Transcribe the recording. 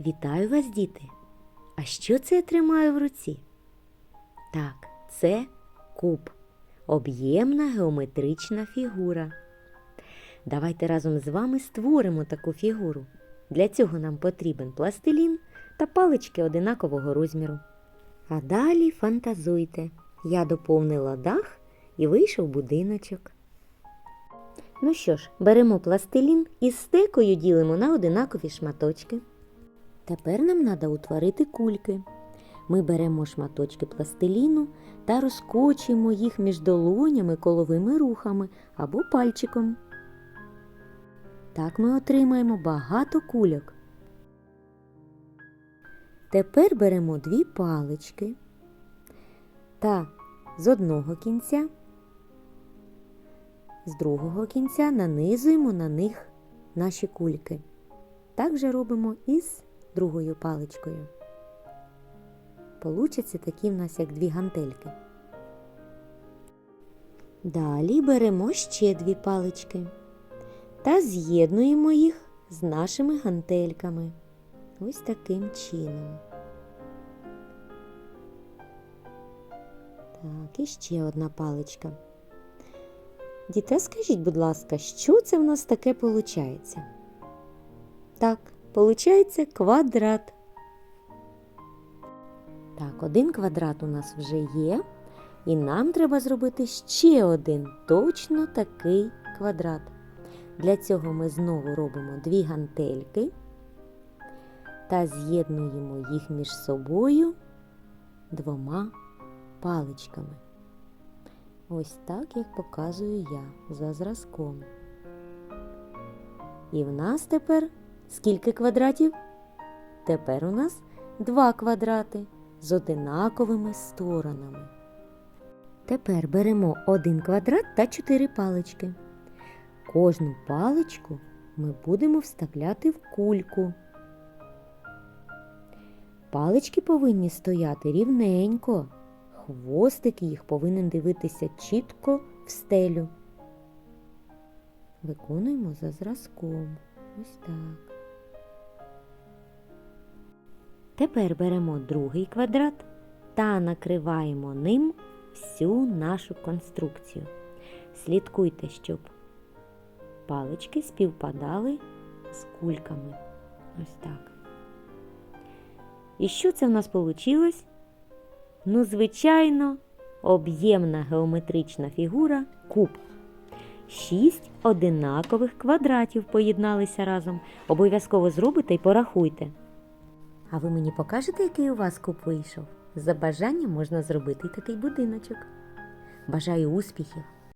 Вітаю вас, діти! А що це я тримаю в руці? Так, це куб. Об'ємна геометрична фігура. Давайте разом з вами створимо таку фігуру. Для цього нам потрібен пластилін та палички одинакового розміру. А далі фантазуйте. Я доповнила дах і вийшов будиночок. Ну що ж, беремо пластилін і стекою ділимо на одинакові шматочки. Тепер нам треба утворити кульки. Ми беремо шматочки пластиліну та розкочуємо їх між долонями коловими рухами або пальчиком. Так ми отримаємо багато кульок. Тепер беремо дві палички та з одного кінця, з другого кінця нанизуємо на них наші кульки. Так же робимо і з другою паличкою. Получаться такі в нас як дві гантельки. Далі беремо ще дві палички та з'єднуємо їх з нашими гантельками. Ось таким чином. Так, і ще одна паличка. Діти, скажіть, будь ласка, що це в нас таке виходить? Так, виходить квадрат. Так, один квадрат у нас вже є, і нам треба зробити ще один точно такий квадрат. Для цього ми знову робимо дві гантельки та з'єднуємо їх між собою двома паличками. Ось так, як показую я за зразком. І в нас тепер скільки квадратів? Тепер у нас два квадрати з одинаковими сторонами. Тепер беремо один квадрат та чотири палички. Кожну паличку ми будемо вставляти в кульку. Палички повинні стояти рівненько. Хвостик їх повинен дивитися чітко в стелю. Виконуємо за зразком. Ось так. Тепер беремо другий квадрат та накриваємо ним всю нашу конструкцію. Слідкуйте, щоб палички співпадали з кульками. Ось так. І що це в нас вийшло? Ну, звичайно, об'ємна геометрична фігура куб. Шість одинакових квадратів поєдналися разом. Обов'язково зробите і порахуйте. А ви мені покажете, який у вас куб вийшов? За бажанням можна зробити такий будиночок. Бажаю успіхів!